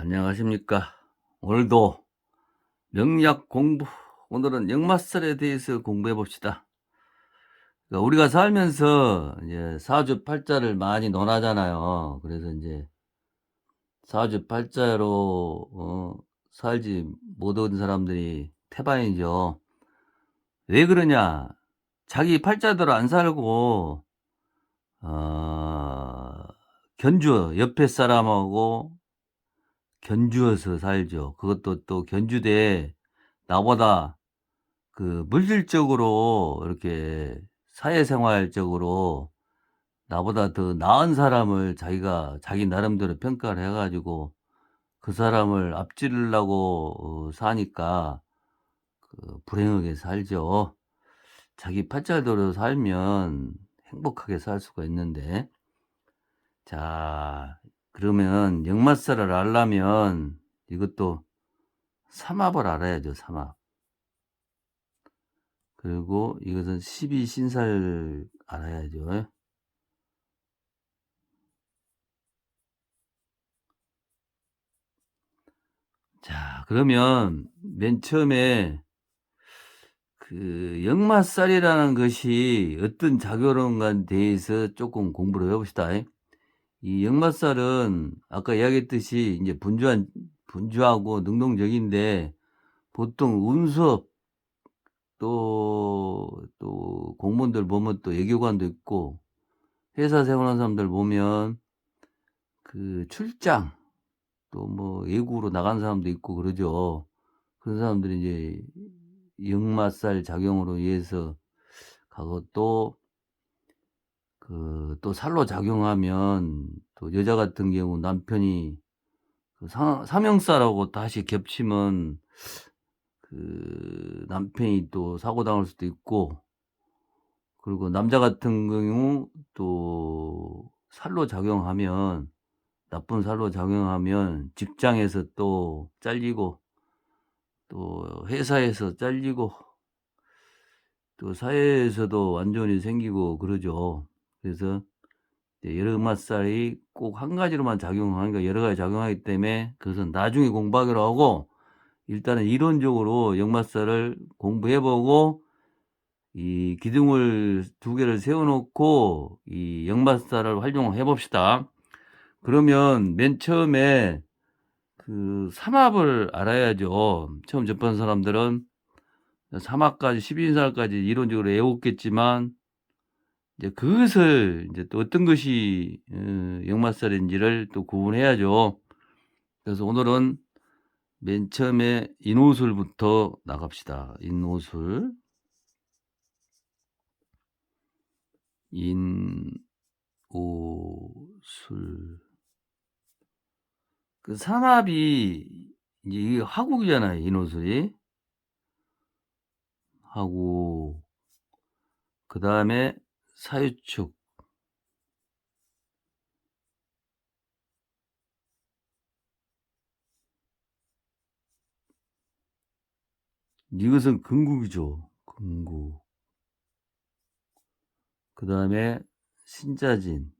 안녕하십니까. 오늘도 명약 공부, 오늘은 역마살에 대해서 공부해 봅시다. 그러니까 우리가 살면서 이제 사주 팔자를 많이 논하잖아요. 그래서 이제 사주 팔자로 어, 살지 못한 사람들이 태반이죠. 왜 그러냐? 자기 팔자대로 안 살고 어, 견주 옆에 사람하고 견주어서 살죠. 그것도 또 견주되 나보다 그 물질적으로 이렇게 사회생활적으로 나보다 더 나은 사람을 자기가 자기 나름대로 평가를 해가지고 그 사람을 앞지르려고 어, 사니까 그 불행하게 살죠. 자기 팔자대로 살면 행복하게 살 수가 있는데 자 그러면 역마살을 알려면 이것도 삼합을 알아야죠. 삼합. 그리고 이것은 12신사를 알아야죠. 자, 그러면 맨 처음에 그 역마살이라는 것이 어떤 작용인가에 대해서 조금 공부를 해봅시다. 이 역마살은 아까 이야기했듯이 이제 분주한 분주하고 능동적인데 보통 운수업 또, 또 공무원들 보면 또 예교관도 있고 회사 생활하는 사람들 보면 그 출장 또 뭐 외국으로 나간 사람도 있고 그러죠. 그런 사람들이 이제 역마살 작용으로 인해서 가고 또 그 또 살로 작용하면 또 여자 같은 경우 남편이 그 사, 삼형살하고 다시 겹치면 그 남편이 또 사고 당할 수도 있고 그리고 남자 같은 경우 또 살로 작용하면 나쁜 살로 작용하면 직장에서 또 잘리고 또 회사에서 잘리고 또 사회에서도 완전히 생기고 그러죠. 그래서 여러 맛살이 꼭 한 가지로만 작용하니까 여러 가지 작용하기 때문에 그것은 나중에 공부하기로 하고 일단은 이론적으로 역마살을 공부해보고 이 기둥을 두 개를 세워놓고 이 역마살을 활용해 봅시다. 그러면 맨 처음에 그 삼합을 알아야죠. 처음 접한 사람들은 삼합까지 12인살까지 이론적으로 외웠겠지만 이제 그것을 이제 또 어떤 것이 어, 역마살인지를 또 구분해야죠. 그래서 오늘은 맨 처음에 인호술부터 나갑시다. 인호술. 인오술. 그 삼합이 이제 이게 화국이잖아요. 인호술이. 하고 그 다음에 사유축 이것은 근국이죠. 근국. 그 다음에 신자진.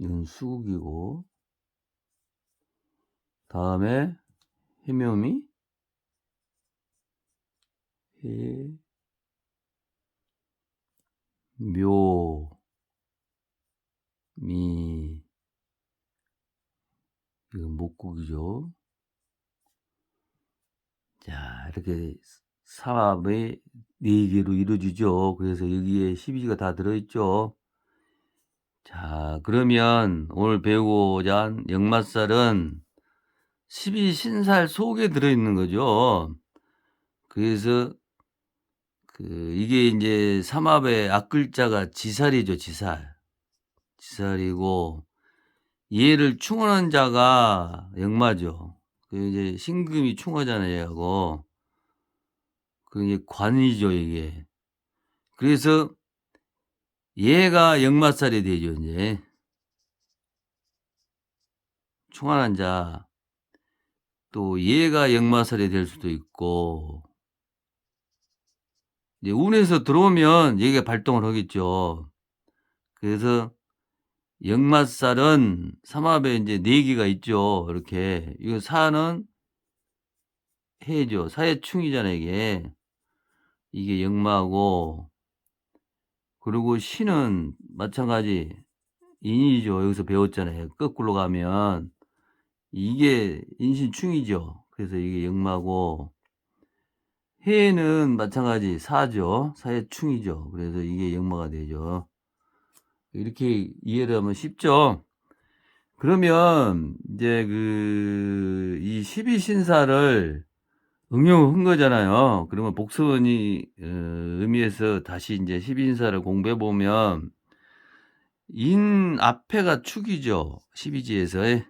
이건 수국이고. 다음에 해묘미. 해, 묘, 미. 이건 목국이죠. 자, 이렇게 삼합의 네 개로 이루어지죠. 그래서 여기에 12지가 다 들어있죠. 자, 그러면 오늘 배우고자 한 역마살은 12신살 속에 들어있는 거죠. 그래서 그 이게 이제 삼합의 앞글자가 지살이죠, 지살. 지살이고 얘를 충원한 자가 역마죠. 그 이제 신금이 충하잖아요, 얘하고. 그 이제 관이죠, 이게. 그래서 얘가 역마살이 되죠, 이제. 충환한 자. 또 얘가 역마살이 될 수도 있고. 이제 운에서 들어오면 얘가 발동을 하겠죠. 그래서 역마살은 삼합에 이제 네 개가 있죠. 이렇게 이거 사는 해죠. 사해충이잖아요. 이게 이게 역마고 그리고 신은 마찬가지 인이죠. 여기서 배웠잖아요. 거꾸로 가면 이게 인신충이죠. 그래서 이게 역마고 해는 마찬가지 사죠. 사해충이죠. 그래서 이게 역마가 되죠. 이렇게 이해를 하면 쉽죠. 그러면 이제 그 이 12신사를 응용한 거잖아요. 그러면 복선이 어, 의미에서 다시 이제 12신사를 공부해 보면 인 앞에가 축이죠. 12지에서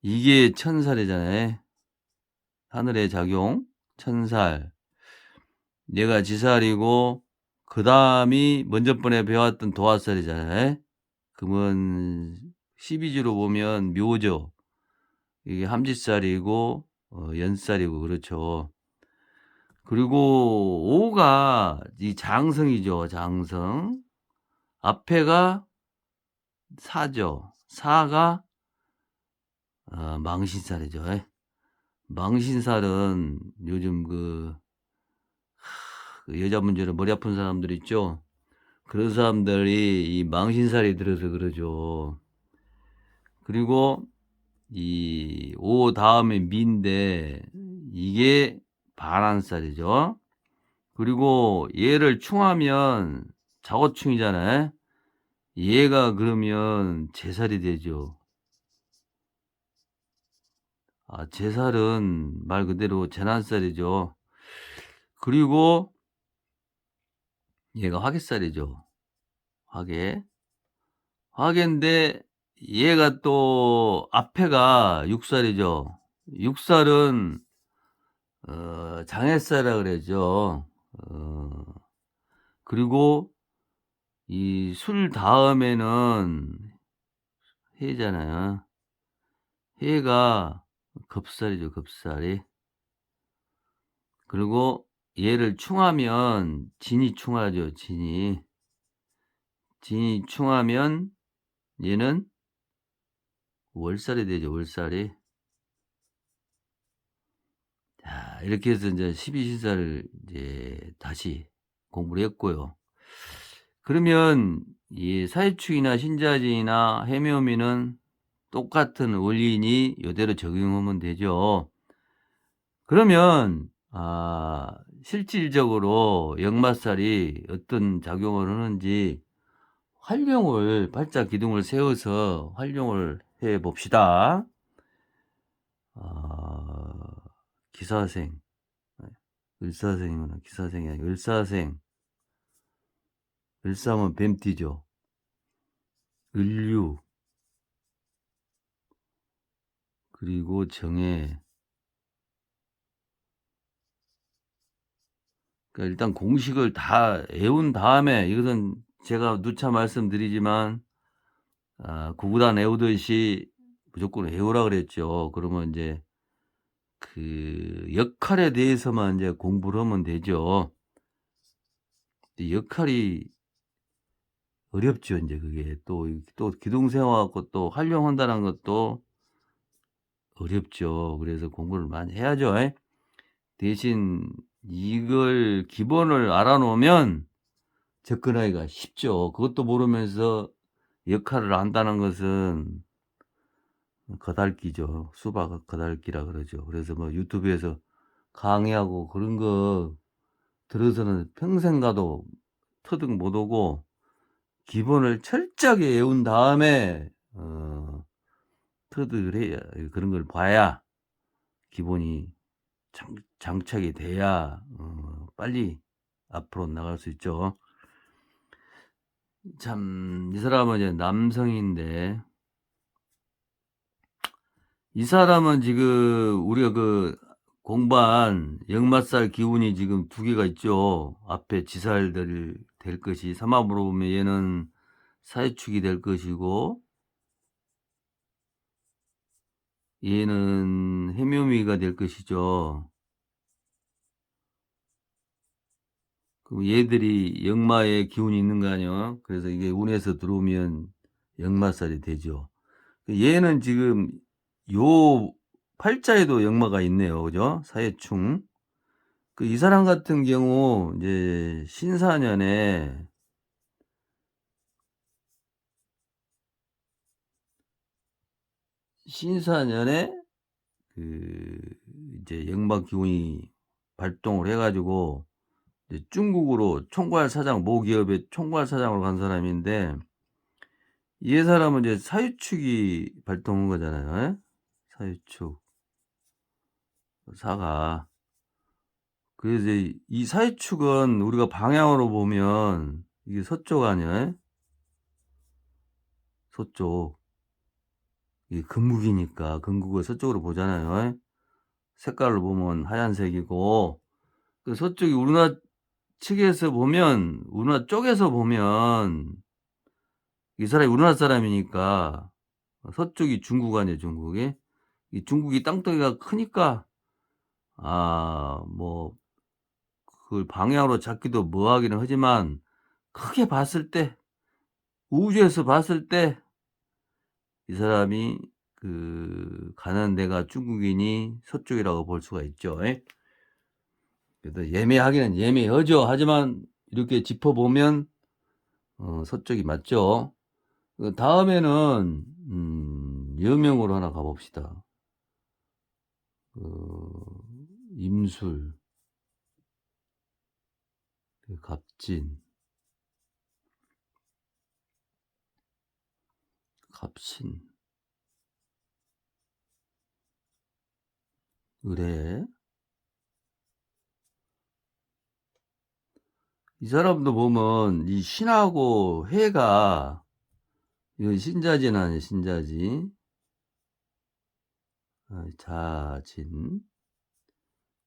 이게 천살이잖아요. 하늘의 작용 천살. 내가 지살이고 그 다음이 먼저 번에 배웠던 도화살이잖아요. 그러면 12지로 보면 묘죠. 이게 함지살이고 어, 연살이고 그렇죠. 그리고 5가 이 장성이죠. 장성. 앞에가 사죠. 사가 어, 망신살이죠. 망신살은 요즘 그, 하, 그 여자 문제로 머리 아픈 사람들 있죠. 그런 사람들이 이 망신살이 들어서 그러죠. 그리고 이 오 다음에 미인데 이게 반한살이죠. 그리고 얘를 충하면 자고충이잖아요. 얘가 그러면 제살이 되죠. 아, 제살은 말 그대로 재난살이죠. 그리고 얘가 화개살이죠. 화개. 화개인데 얘가 또 앞에가 육살이죠. 육살은 어, 장애살이라 그러죠. 어, 그리고 이 술 다음에는 해잖아요. 해가 급살이죠, 급살이. 그리고 얘를 충하면 진이 충하죠, 진이. 진이 충하면 얘는 월살이 되죠, 월살이. 자, 이렇게 해서 이제 12신사를 이제 다시 공부를 했고요. 그러면 이 사회축이나 신자진이나 해묘미는 똑같은 원리니 이대로 적용하면 되죠. 그러면 아, 실질적으로 역마살이 어떤 작용을 하는지 활용을 팔자 기둥을 세워서 활용을 해 봅시다. 어, 기사생, 을사생이구나. 기사생이 아니고 을사생. 을사면 뱀띠죠. 을류. 그리고 정해. 그러니까 일단 공식을 다 외운 다음에 이것은 제가 누차 말씀드리지만 아, 구구단 외우듯이 무조건 외우라 그랬죠. 그러면 이제 그 역할에 대해서만 이제 공부를 하면 되죠. 역할이 어렵죠. 이제 그게 또, 또 기동세워갖고 또 활용한다는 것도 어렵죠. 그래서 공부를 많이 해야죠. 대신 이걸 기본을 알아놓으면 접근하기가 쉽죠. 그것도 모르면서 역할을 안다는 것은 거달기죠. 수박 거달기라 그러죠. 그래서 뭐 유튜브에서 강의하고 그런 거 들어서는 평생 가도 터득 못 오고 기본을 철저하게 외운 다음에 어, 터득을 해야 그런 걸 봐야 기본이 장, 장착이 돼야 어, 빨리 앞으로 나갈 수 있죠. 참, 이 사람은 이제 남성인데, 이 사람은 지금 우리가 그 공부한 역마살 기운이 지금 두 개가 있죠. 앞에 지살들 될 것이, 삼합으로 보면 얘는 사회축이 될 것이고, 얘는 해묘미가 될 것이죠. 그럼 얘들이 역마의 기운이 있는 거 아니야? 그래서 이게 운에서 들어오면 역마살이 되죠. 얘는 지금 요 팔자에도 역마가 있네요. 그죠? 사해충. 그 이 사람 같은 경우 이제 신사년에 신사년에 그 이제 역마 기운이 발동을 해가지고 중국으로 총괄 사장 모 기업의 총괄 사장으로 간 사람인데 이 사람은 이제 사유축이 발동한 거잖아요. 예? 사유축 사가 그래서 이- 이 사유축은 우리가 방향으로 보면 이게 서쪽 아니야? 예? 서쪽 이게 금국이니까 금국을 서쪽으로 보잖아요. 예? 색깔로 보면 하얀색이고 그 서쪽이 우리나라 측에서 보면 우리나라 쪽에서 보면 이 사람이 우리나라 사람이니까 서쪽이 중국 아니에요 중국이 이 중국이 땅덩이가 크니까 아 뭐 그걸 방향으로 잡기도 뭐하기는 하지만 크게 봤을 때 우주에서 봤을 때 이 사람이 그 가는 데가 중국인이 서쪽이라고 볼 수가 있죠. 예? 그래도 예매하기는 예매하죠. 하지만 이렇게 짚어보면 어, 서쪽이 맞죠. 그 다음에는 음, 여명으로 하나 가봅시다. 그 임술, 그 갑진, 갑신, 의뢰. 이 사람도 보면 이 신하고 해가 이건 신자진 아니에요 신자지 아, 자진.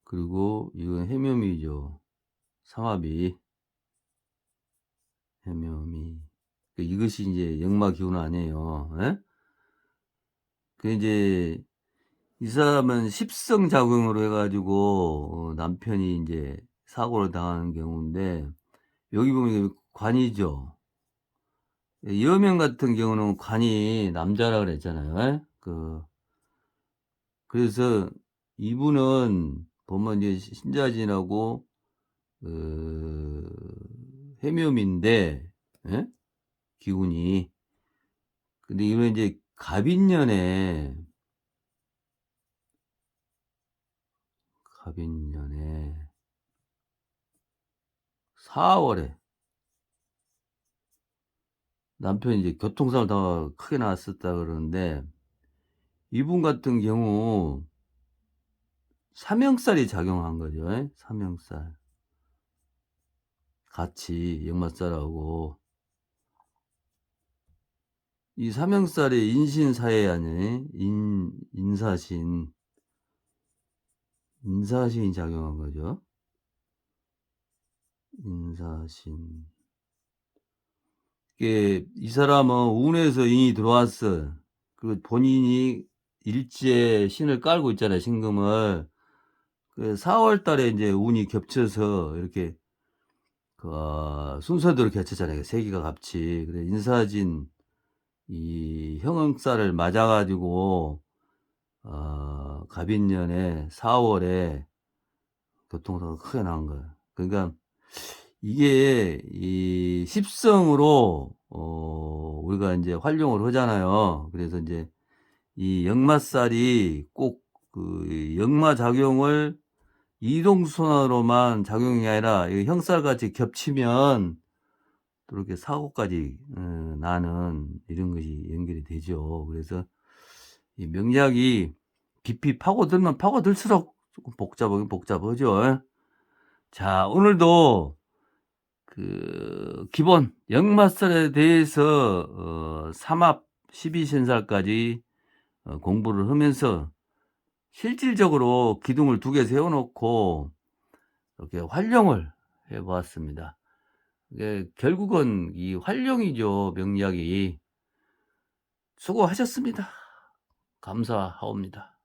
그리고 이건 해묘미죠. 삼합이. 해묘미. 그 이것이 이제 역마 기운 아니에요 예? 그 이제 이 사람은 십성 작용으로 해가지고 어, 남편이 이제 사고를 당하는 경우인데 여기 보면 관이죠. 여명 같은 경우는 관이 남자라 그랬잖아요. 예? 그 그래서 이분은 보면 이제 신자진하고 그 해묘미인데 예? 기운이 근데 이건 이제 갑인년에 갑인년에 4월에 남편이 이제 교통사고를 더 크게 나왔었다 그러는데 이분 같은 경우 삼형살이 작용한 거죠. 예? 삼형살 같이 역마살하고 이 삼형살이 인신사회 아니 인 인사신 인사신이 작용한 거죠. 인사신. 이게 이 사람은 운에서 인이 들어왔어. 그 본인이 일지에 신을 깔고 있잖아요. 신금을. 그 4월 달에 이제 운이 겹쳐서 이렇게 그 어, 순서대로 겹쳤잖아요. 세기가 같이. 그래 인사진 이 형응살을 맞아가지고 어, 갑인년에 4월에 교통사고가 크게 난 거예요. 그러니까 이게 이 십성으로 어 우리가 이제 활용을 하잖아요. 그래서 이제 이 역마살이 꼭 그 역마 작용을 이동순환으로만 작용이 아니라 이 형살같이 겹치면 또 이렇게 사고까지 어, 나는 이런 것이 연결이 되죠. 그래서 이 명리학이 깊이 파고들면 파고들수록 조금 복잡하긴 복잡하죠. 자, 오늘도 그 기본 역마살에 대해서 어, 삼합 12신살까지 어, 공부를 하면서 실질적으로 기둥을 두 개 세워놓고 이렇게 활용을 해보았습니다. 이게 결국은 이 활용이죠 명리학이 수고하셨습니다. 감사하옵니다.